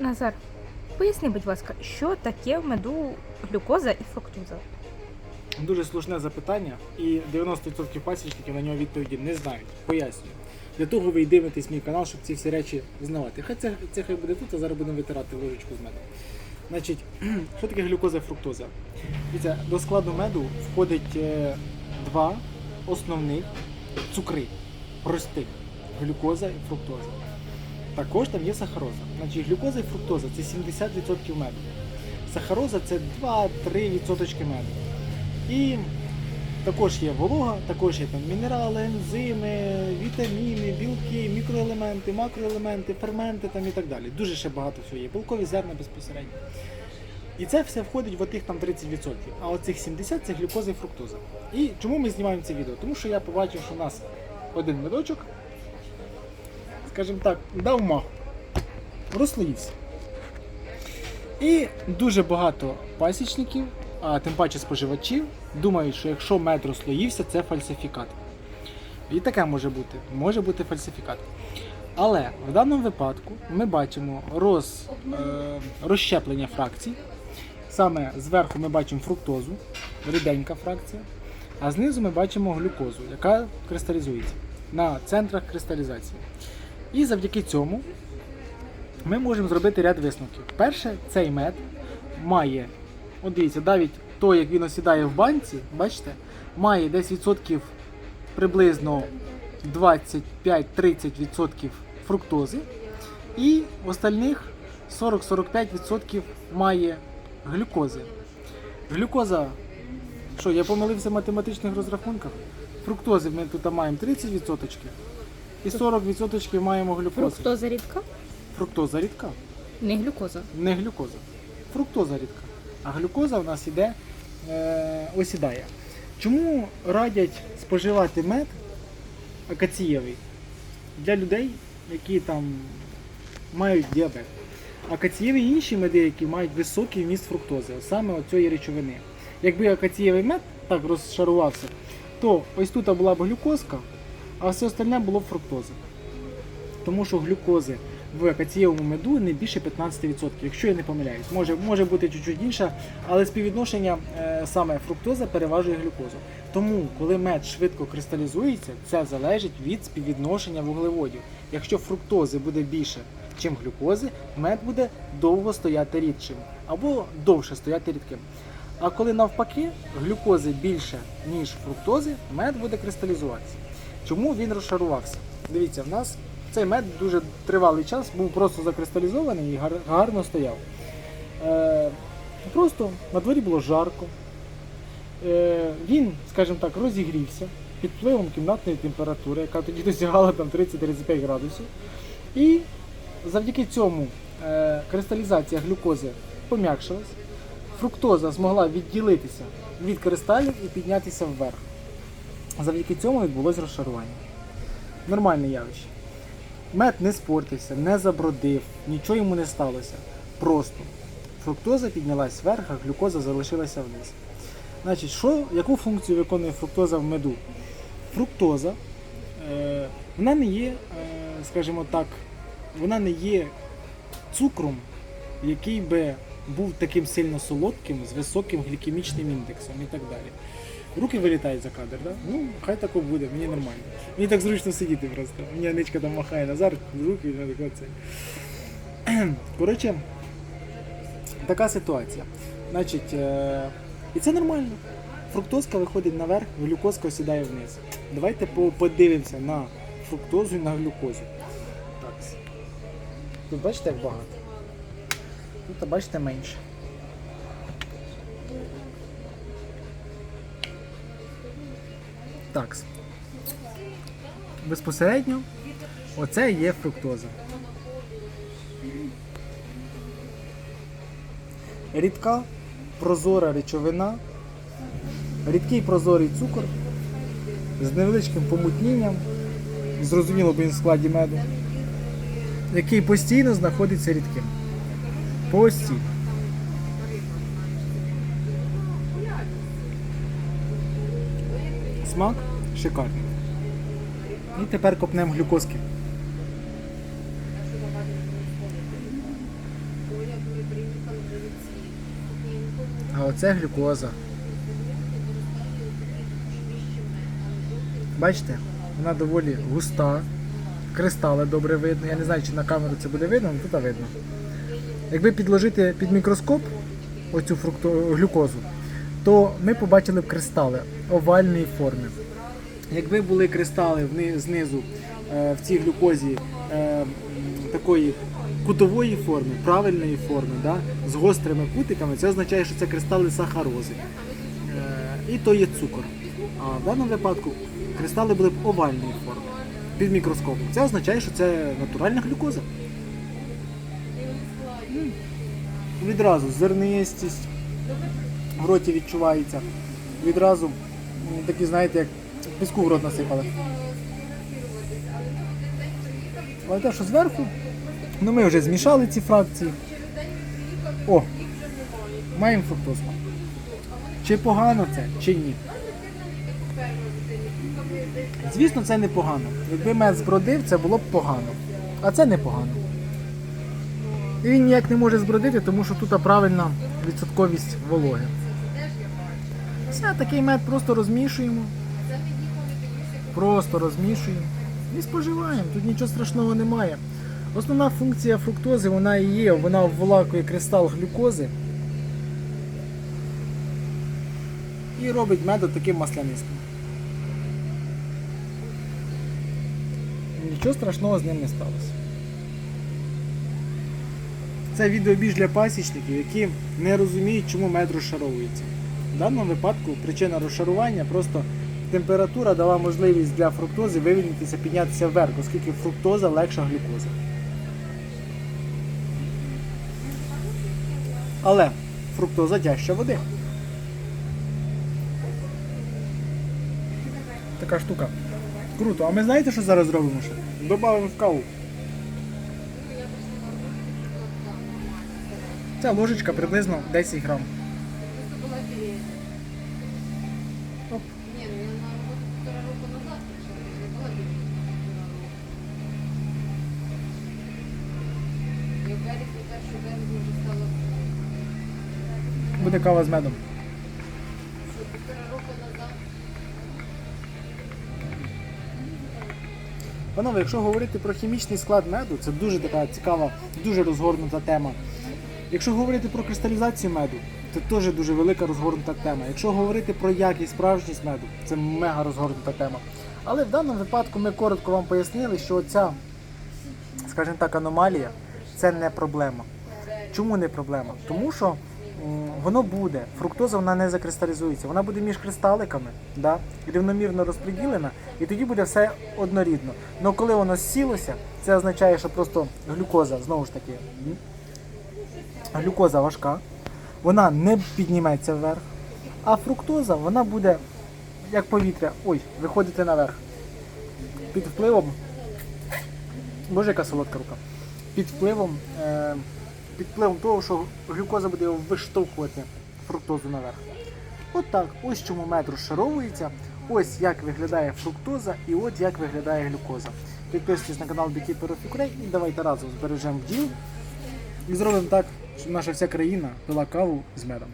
Назар, поясни, будь ласка, що таке в меду глюкоза і фруктоза? Дуже слушне запитання, і 90% пасічників на нього відповіді не знають. Пояснюю. Для того ви й дивитесь мій канал, щоб ці всі речі знавати. Хай це, це хай буде тут, а зараз будемо витирати ложечку з меду. Значить, що таке глюкоза і фруктоза? Дивіться, до складу меду входить е, два основних цукри простих глюкоза і фруктоза. Також там є сахароза. Значить, глюкоза і фруктоза це 70% меду. Сахароза це 2-3% меду. І також є волога, також є там мінерали, ензими, вітаміни, білки, мікроелементи, макроелементи, ферменти там і так далі. Дуже ще багато всього є. Білкові зерна безпосередньо. І це все входить в отих там 30%. А оцих 70% це глюкоза і фруктоза. І чому ми знімаємо це відео? Тому що я побачив, що у нас один медочок, скажімо так, дав мах, розслоївся. І дуже багато пасічників, а тим паче споживачів, думають, що якщо мед розслоївся, це фальсифікат. І таке може бути, може бути фальсифікат. Але в даному випадку ми бачимо роз, е, розщеплення фракцій. Саме зверху ми бачимо фруктозу, ріденька фракція, а знизу ми бачимо глюкозу, яка кристалізується на центрах кристалізації. І завдяки цьому ми можемо зробити ряд висновків. Перше, цей мед має, от дивіться, навіть той, як він осідає в банці, бачите, має десь відсотків приблизно 25-30% фруктози, і остальних 40-45% має глюкози. Глюкоза, що, я помилився в математичних розрахунках? Фруктози ми тут маємо 30% і 40% маємо глюкози. Фруктоза рідка, Фруктоза рідка, не глюкоза. не глюкоза. Фруктоза рідка. А глюкоза в нас іде, е, осідає. Чому радять споживати мед акацієвий для людей, які там мають діабет? Акацієві і інші меди, які мають високий вміст фруктози, саме оцієї речовини. Якби акацієвий мед так розшарувався, то ось тут була б глюкозка, а все остальне було фруктоза. Тому що глюкози в акацієвому меду не більше 15%, якщо я не помиляюсь. Може, може бути чуть-чуть інше, але співвідношення е, саме фруктоза переважує глюкозу. Тому, коли мед швидко кристалізується, це залежить від співвідношення вуглеводів. Якщо фруктози буде більше, ніж глюкози, мед буде довго стояти рідшим або довше стояти рідким. А коли навпаки глюкози більше, ніж фруктози, мед буде кристалізуватися. Чому він розшарувався? Дивіться, в нас цей мед дуже тривалий час був просто закристалізований і гарно стояв. Е, просто на дворі було жарко. Е, він, скажімо так, розігрівся під впливом кімнатної температури, яка тоді досягала там 30-35 градусів. І завдяки цьому е, кристалізація глюкози пом'якшилась. Фруктоза змогла відділитися від кристалів і піднятися вверх. Завдяки цьому відбулось розшарування. Нормальне явище. Мед не спортився, не забродив, нічого йому не сталося. Просто фруктоза піднялась вверх, а глюкоза залишилася вниз. Значить, що, яку функцію виконує фруктоза в меду? Фруктоза, е, вона не є, е, скажімо так, вона не є цукром, який би був таким сильно солодким, з високим глікемічним індексом і так далі. Руки вилітають за кадр, да? Ну, хай тако буде, мені нормально. Мені так зручно сидіти просто. Мені Аничка там махає назад, руки, і так оце. Коротше, така ситуація. Значить, е, і це нормально. Фруктозка виходить наверх, глюкозка осідає вниз. Давайте подивимося на фруктозу і на глюкозу. Так. Тут бачите, як багато. Тут бачите менше. Так. Безпосередньо оце є фруктоза. Рідка прозора речовина, рідкий прозорий цукор з невеличким помутнінням, зрозуміло, бо він в складі меду, який постійно знаходиться рідким. Постійно. Смак шикарний. І тепер копнемо глюкозки. А оце глюкоза. Бачите, вона доволі густа, кристали добре видно. Я не знаю, чи на камеру це буде видно, але тут видно. Якби підложити під мікроскоп оцю фрукто... глюкозу, то ми побачили б кристали овальної форми. Якби були кристали знизу е, в цій глюкозі е, такої кутової форми, правильної форми, да, з гострими кутиками, це означає, що це кристали сахарози. Е, і то є цукор. А в даному випадку кристали були б овальної форми під мікроскопом. Це означає, що це натуральна глюкоза. Відразу зернистість в роті відчувається. Відразу такі, знаєте, як піску в рот насипали. Але те, що зверху, ну ми вже змішали ці фракції. О, маємо фруктозу. Чи погано це, чи ні? Звісно, це не погано. Якби мед збродив, це було б погано. А це не погано. І він ніяк не може збродити, тому що тут правильна відсотковість вологи. Все, такий мед просто розмішуємо. Просто розмішуємо і споживаємо. Тут нічого страшного немає. Основна функція фруктози вона і є, вона обволакує кристал глюкози і робить мед таким маслянистим. Нічого страшного з ним не сталося. Це відео більш для пасічників, які не розуміють, чому мед розшаровується. В даному випадку причина розшарування просто температура дала можливість для фруктози вивільнитися, піднятися вверх, оскільки фруктоза легша глюкоза. Але фруктоза тяжча води. Така штука. Круто. А ми знаєте, що зараз робимо ще? Добавимо в каву. Ця ложечка приблизно 10 грам. Ні, ну я на півтора року назад прийшла, я не була більше півтора року. І в вже стало, Буде кава з медом. півтора року назад. Панове, якщо говорити про хімічний склад меду, це дуже така цікава, дуже розгорнута тема. Якщо говорити про кристалізацію меду, це теж дуже велика розгорнута тема. Якщо говорити про якість, справжність меду, це мега розгорнута тема. Але в даному випадку ми коротко вам пояснили, що ця, скажімо так, аномалія це не проблема. Чому не проблема? Тому що воно буде, фруктоза вона не закристалізується, вона буде між кристаликами, да, рівномірно розподілена, і тоді буде все однорідно. Але коли воно сілося, це означає, що просто глюкоза, знову ж таки, глюкоза важка, вона не підніметься вверх, а фруктоза вона буде як повітря, ой, виходити наверх. Під впливом. Боже, яка солодка рука. Під впливом, е, під впливом того, що глюкоза буде виштовхувати фруктозу наверх. От так, ось чому мед розшаровується, ось як виглядає фруктоза і от як виглядає глюкоза. Підписуйтесь на канал Beekeeper of і давайте разом збережемо бджіл і зробимо так, щоб наша вся країна пила каву з медом.